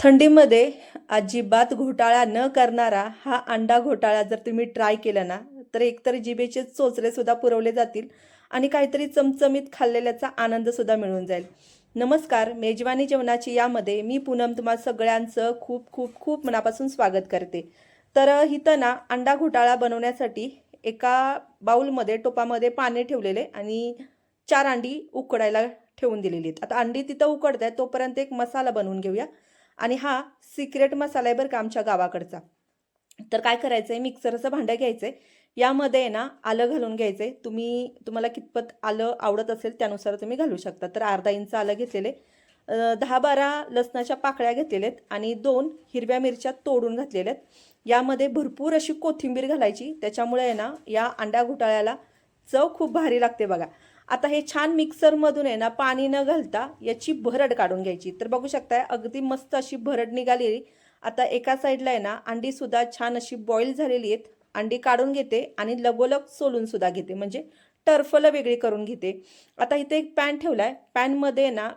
थंडीमध्ये अजिबात घोटाळा न करणारा हा अंडा घोटाळा जर तुम्ही ट्राय केला ना तर एकतर जिभेचे चोचरेसुद्धा पुरवले जातील आणि काहीतरी चमचमीत खाल्लेल्याचा आनंदसुद्धा मिळून जाईल. नमस्कार मेजवानी जेवणाची यामध्ये मी पूनम तुम्हा सगळ्यांचं खूप खूप खूप मनापासून स्वागत करते. तर इथं ना अंडा घोटाळा बनवण्यासाठी एका बाऊलमध्ये टोपामध्ये पाणी ठेवलेले आणि चार अंडी उकडायला ठेवून दिलेली आहेत. आता अंडी तिथं उकडत आहे तोपर्यंत एक मसाला बनवून घेऊया. आणि हा सिक्रेट मसाला आहे बरं का आमच्या गावाकडचा. तर काय करायचं आहे मिक्सरचं भांडं घ्यायचं आहे यामध्ये आहे ना आलं घालून घ्यायचं आहे तुम्ही तुम्हाला कितपत आलं आवडत असेल त्यानुसार तुम्ही घालू शकता. तर अर्धा इंच आलं घेतलेले. दहा बारा लसणाच्या पाकळ्या घेतलेल्या आहेत आणि दोन हिरव्या मिरच्या तोडून घातलेल्या आहेत यामध्ये भरपूर अशी कोथिंबीर घालायची. त्याच्यामुळे आहे ना या अंड्या घोटाळ्याला चव खूप भारी लागते बघा. आता हे छान मिक्सरमधून आहे ना पाणी न घालता याची भरड काढून घ्यायची. तर बघू शकताय अगदी मस्त अशी भरड निघालेली. आता एका साईडला आहे ना अंडीसुद्धा छान अशी बॉईल झालेली आहेत. अंडी काढून घेते आणि लगोलग सोलूनसुद्धा घेते. म्हणजे टर्फलं वेगळी करून घेते. आता इथे एक पॅन ठेवला आहे पॅनमध्ये ना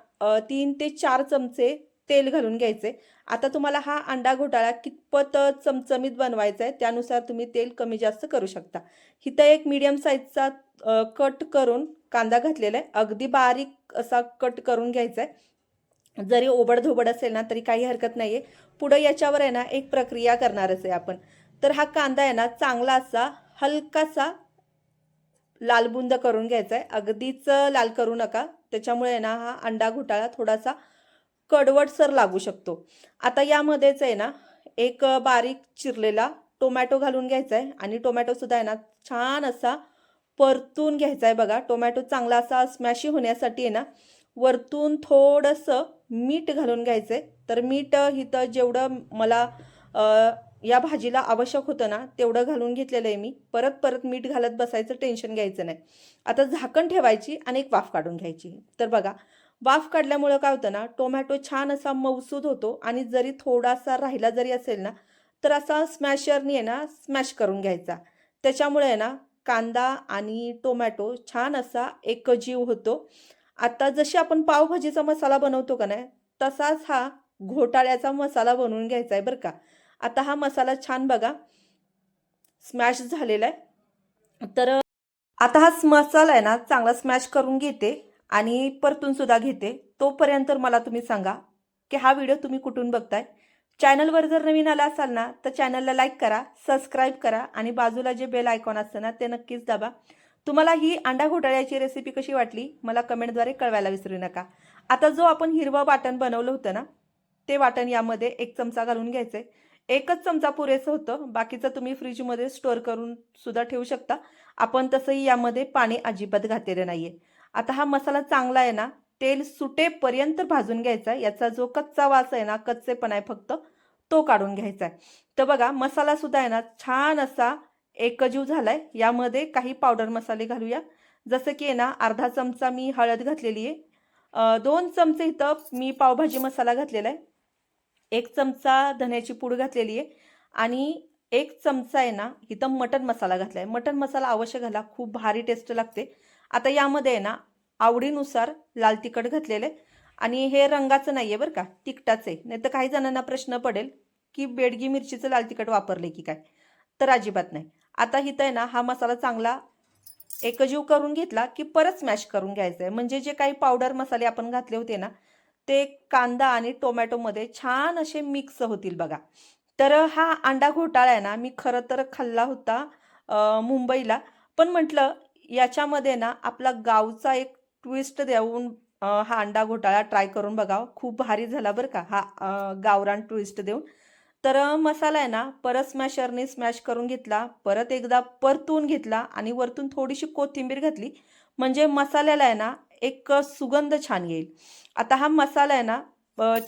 तीन ते चार चमचे तेल घालून घ्यायचे. आता तुम्हाला हा अंडा घोटाळा कितपत चमचमीत बनवायचा आहे त्यानुसार तुम्ही तेल कमी जास्त करू शकता. इथं एक मीडियम साईजचा कट करून कांदा घातलेला आहे अगदी बारीक असा कट करून घ्यायचा आहे जरी ओबडधोबड असेल ना तरी काही हरकत नाही आहे पुढं याच्यावर आहे ना एक प्रक्रिया करणारच आहे आपण. तर हा कांदा आहे ना चांगला असा हलकासा लालबुंद करून घ्यायचा आहे अगदीच लाल करू नका. त्याच्यामुळे आहे ना हा अंडा घोटाळा थोडासा कडवटसर लागू शकतो. आता यामध्येच आहे ना एक बारीक चिरलेला टोमॅटो घालून घ्यायचा आहे आणि टोमॅटोसुद्धा आहे ना छान असा परतून घ्यायचा आहे बघा. टोमॅटो चांगला असा स्मॅशी होण्यासाठी आहे ना वरतून थोडंसं मीठ घालून घ्यायचं आहे तर मीठ इथं जेवढं मला या भाजीला आवश्यक होतं ना तेवढं घालून घेतलेलं आहे मी. परत परत मीठ घालत बसायचं टेन्शन घ्यायचं नाही. आता झाकण ठेवायची आणि एक वाफ काढून घ्यायची. तर बघा वाफ काढल्यामुळं काय होतं ना टोमॅटो छान असा मऊसूद होतो आणि जरी थोडासा राहिला जरी असेल ना तर असा स्मॅशरनी आहे ना स्मॅश करून घ्यायचा. त्याच्यामुळे आहे ना कांदा आणि टोमॅटो छान असा एकजीव होतो. आता जशी आपण पावभाजीचा मसाला बनवतो का नाही तसाच हा घोटाळ्याचा मसाला बनवून घ्यायचा आहे बरं का. आता हा मसाला छान बघा स्मॅश झालेला आहे. तर आता हा मसाला आहे ना चांगला स्मॅश करून घेते आणि परतून सुद्धा घेते. तोपर्यंत मला तुम्ही सांगा की हा व्हिडिओ तुम्ही कुठून बघताय? चॅनलवर जर नवीन आला असाल ना तर चॅनलला लाईक करा सबस्क्राईब करा आणि बाजूला जे बेल आयकॉन असतं ना ते नक्कीच दाबा. तुम्हाला ही अंडा घोटाळ्याची रेसिपी कशी वाटली मला कमेंटद्वारे कळवायला विसरू नका. आता जो आपण हिरवं वाटण बनवलं होतं ना ते वाटण यामध्ये एक चमचा घालून घ्यायचं आहे एकच चमचा पुरेसं होतं बाकीचं तुम्ही फ्रीजमध्ये स्टोअर करून सुद्धा ठेवू शकता. आपण तसंही यामध्ये पाणी अजिबात घातलेलं नाही आहे आता हा मसाला चांगला आहे ना तेल सुटेपर्यंत भाजून घ्यायचा. आहे याचा जो कच्चा वास आहे ना कच्चेपण आहे फक्त तो काढून घ्यायचा आहे. तर बघा मसालासुद्धा आहे ना छान असा एकजीव झाला आहे यामध्ये काही पावडर मसाले घालूया. जसं की आहे ना अर्धा चमचा मी हळद घातलेली आहे. दोन चमचे इथं मी पावभाजी मसाला घातलेला आहे. एक चमचा धन्याची पूड घातलेली आहे. आणि एक चमचा आहे ना इथं मटन मसाला घातला आहे मटन मसाला अवश्य घाला खूप भारी टेस्ट लागते. आता यामध्ये आहे ना आवडीनुसार लाल तिखट घातलेलं आहे. आणि हे रंगाचं नाही आहे बरं का तिखटाचं आहे. नाही तर काही जणांना प्रश्न पडेल की बेडगी मिरचीचं लाल तिखट वापरले की काय? तर अजिबात नाही. आता इथं आहे ना हा मसाला चांगला एकजीव करून घेतला की परत स्मॅश करून घ्यायचं आहे म्हणजे जे काही पावडर मसाले आपण घातले होते ना ते कांदा आणि टोमॅटोमध्ये छान असे मिक्स होतील बघा. तर हा अंडा घोटाळा आहे ना मी खरं तर खाल्ला होता मुंबईला. पण म्हटलं याच्यामध्ये ना आपला गावचा एक ट्विस्ट देऊन हा अंडा घोटाळा ट्राय करून बघावं. खूप भारी झाला बरं का हा गावरान ट्विस्ट देऊन. तर मसाला आहे ना परत स्मॅशरने स्मॅश करून घेतला परत एकदा परतून घेतला आणि वरतून थोडीशी कोथिंबीर घातली. म्हणजे मसाल्याला आहे ना एक सुगंध छान येईल. आता हा मसाला आहे ना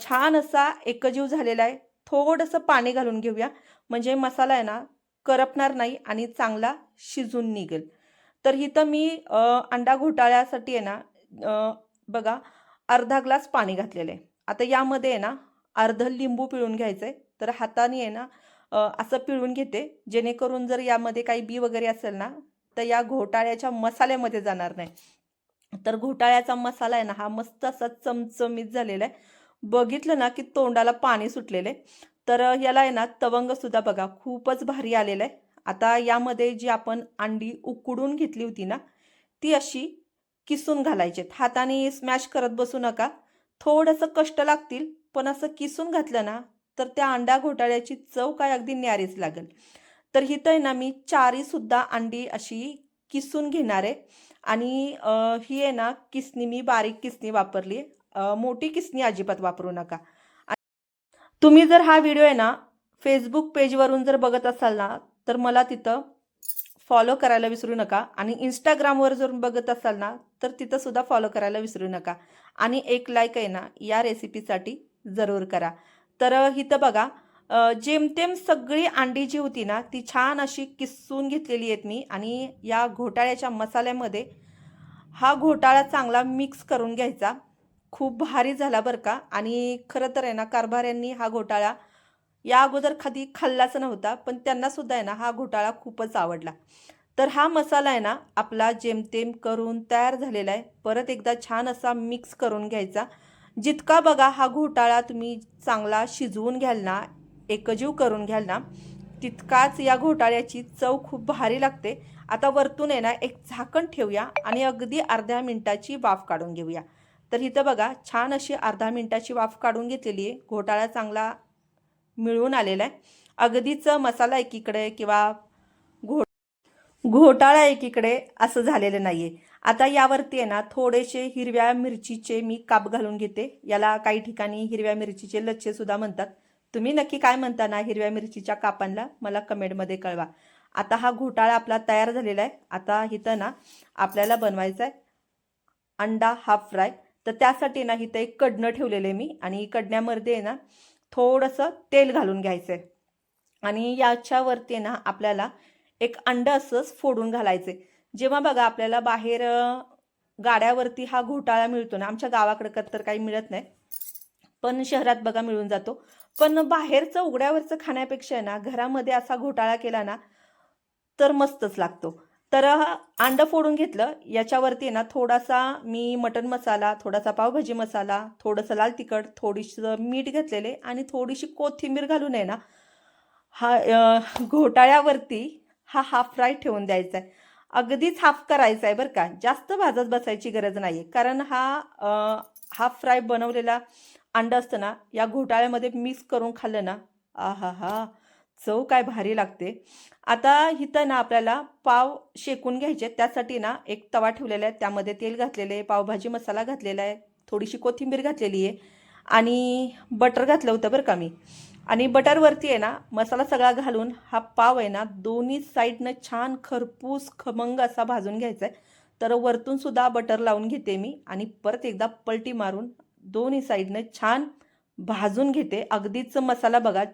छान असा एकजीव झालेला आहे. थोडंसं पाणी घालून घेऊया. म्हणजे मसाला आहे ना करपणार नाही आणि चांगला शिजून निघेल. तर इथं मी अंडा घोटाळ्यासाठी आहे ना बघा अर्धा ग्लास पाणी घातलेलं आहे. आता यामध्ये आहे ना अर्ध लिंबू पिळून घ्यायचं आहे तर हाताने आहे ना असं पिळून घेते जेणेकरून जर यामध्ये काही बी वगैरे असेल ना तर या घोटाळ्याच्या मसाल्यामध्ये जाणार नाही. तर घोटाळ्याचा मसाला आहे ना हा मस्त असा चमचमीत झालेला आहे. बघितलं ना की तोंडाला पाणी सुटलेले तर याला आहे ना तवंगसुद्धा बघा खूपच भारी आलेलं आहे. आता यामध्ये जी आपण अंडी उकडून घेतली होती ना ती अशी किसून घालायचे. हाताने स्मॅश करत बसू नका. थोडंसं कष्ट लागतील पण असं किसून घातलं ना तर त्या अंडा घोटाळ्याची चव काय अगदी न्यारीच लागेल. तर हिथं आहे ना मी चारीसुद्धा अंडी अशी किसून घेणार आहे. आणि ही आहे ना किसणी मी बारीक किसणी वापरली आहे. मोठी किसणी अजिबात वापरू नका. तुम्ही जर हा व्हिडिओ आहे ना फेसबुक पेजवरून जर बघत असाल ना तर मला तिथं फॉलो करायला विसरू नका. आणि इंस्टाग्रामवर जर बघत असाल ना तर तिथंसुद्धा फॉलो करायला विसरू नका. आणि एक लाईक आहे ना या रेसिपीसाठी जरूर करा. तर इथं बघा जेमतेम सगळी अंडी जी होती ना ती छान अशी किसून घेतलेली आहेत मी. आणि या घोटाळ्याच्या मसाल्यामध्ये हा घोटाळा चांगला मिक्स करून घ्यायचा. खूप भारी झाला बरं का. आणि खरं तर आहे ना कारभाऱ्यांनी हा घोटाळा या अगोदर कधी खाल्लाच नव्हता पण त्यांना सुद्धा आहे ना हा घोटाळा खूपच आवडला. तर हा मसाला आहे ना आपला जेमतेम करून तयार झालेला आहे. परत एकदा छान असा मिक्स करून घ्यायचा. जितका बघा हा घोटाळा तुम्ही चांगला शिजवून घ्याल ना एकजीव करून घ्याल ना तितकाच या घोटाळ्याची चव खूप भारी लागते. आता वरतून आहे ना एक झाकण ठेवूया आणि अगदी अर्ध्या मिनिटाची वाफ काढून घेऊया. तर इथं बघा छान अशी अर्धा मिनिटाची वाफ काढून घेतलेली आहे. घोटाळा चांगला मिळून आलेला आहे. अगदीच मसाला एकीकडे किंवा घो घोटाळा एकीकडे असं झालेलं नाही आहे आता यावरती आहे ना थोडेसे हिरव्या मिरचीचे मी काप घालून घेते. याला काही ठिकाणी हिरव्या मिरचीचे लच्छेसुद्धा म्हणतात. तुम्ही नक्की काय म्हणता ना हिरव्या मिरचीच्या कापांना? मला कमेंटमध्ये कळवा. आता हा घोटाळा आपला तयार झालेला आहे. आता इथं ना आपल्याला बनवायचा आहे अंडा हाफ फ्राय. तर त्यासाठी ना इथं एक कडणं ठेवलेलं आहे मी. आणि कडण्यामध्ये आहे ना थोडंसं तेल घालून घ्यायचं आहे आणि याच्यावरती ना आपल्याला एक अंड असंच फोडून घालायचे जेव्हा बघा आपल्याला बाहेर गाड्यावरती हा घोटाळा मिळतो ना आमच्या गावाकडं तर काही मिळत नाही. पण शहरात बघा मिळून जातो. पण बाहेरचं उघड्यावरचं खाण्यापेक्षा आहे ना घरामध्ये असा घोटाळा केला ना तर मस्तच लागतो. तर अंडं फोडून घेतलं. याच्यावरती आहे ना थोडासा मी मटन मसाला थोडासा पावभाजी मसाला थोडंसं लाल तिखट थोडीसं मीठ घेतलेले आणि थोडीशी कोथिंबीर घालून आहे ना हा घोटाळ्यावरती हा हाफ फ्राय ठेवून द्यायचा आहे. अगदीच हाफ करायचा आहे बरं का. जास्त भाजत बसायची गरज नाही आहे कारण हा हाफ फ्राय बनवलेला अंडं असतं ना या घोटाळ्यामध्ये मिक्स करून खाल्लं ना आहा हा चव काय भारी लागते. आता इथं ना आपल्याला पाव शेकून घ्यायचे. त्यासाठी ना एक तवा ठेवलेला आहे. त्यामध्ये तेल घातलेलं आहे. पावभाजी मसाला घातलेला आहे. थोडीशी कोथिंबीर घातलेली आहे. आणि बटर घातलं होतं बरं का मी. आणि बटरवरती आहे ना मसाला सगळा घालून हा पाव आहे ना दोन्ही साईडनं छान खरपूस खमंग असा भाजून घ्यायचा आहे. तर वरतूनसुद्धा बटर लावून घेते मी. आणि परत एकदा पलटी मारून दोन्ही साईडनं छान भाजून घेते. अगदीच मसाला बघा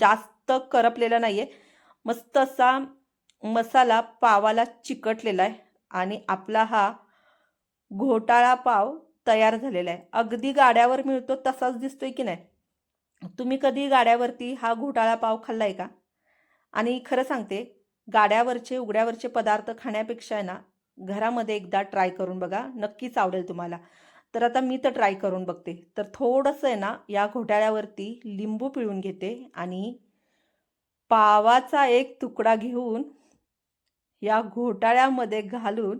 जास्त करपलेला नाही आहे मस्त असा मसाला पावाला चिकटलेला आहे आणि आपला हा घोटाळा पाव तयार झालेला आहे. अगदी गाड्यावर मिळतो तसाच दिसतोय की नाही? तुम्ही कधी गाड्यावरती हा घोटाळा पाव खाल्लाय का? आणि खरं सांगते गाड्यावरचे उघड्यावरचे पदार्थ खाण्यापेक्षा आहे ना घरामध्ये एकदा ट्राय करून बघा. नक्कीच आवडेल तुम्हाला. तर आता मी तर ट्राय करून बघते. तर थोडंसं आहे ना या घोटाळ्यावरती लिंबू पिळून घेते आणि पावाचा एक तुकडा घेऊन या घोटाळ्यामध्ये घालून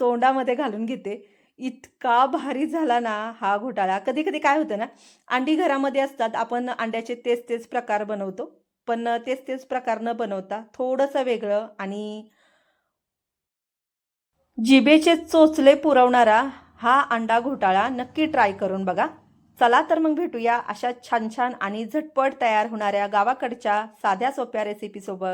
तोंडामध्ये घालून घेते. इतका भारी झाला ना हा घोटाळा. कधी कधी काय होतं ना अंडी घरामध्ये असतात आपण अंड्याचे तेच तेच प्रकार बनवतो. पण तेच तेच प्रकार न बनवता थोडंसं वेगळं आणि जिभेचे चोचले पुरवणारा हा अंडा घोटाळा नक्की ट्राय करून बघा. चला तर मग भेटूया अशा छान छान आणि झटपट तयार होणाऱ्या गावाकडच्या साध्या सोप्या रेसिपीसोबत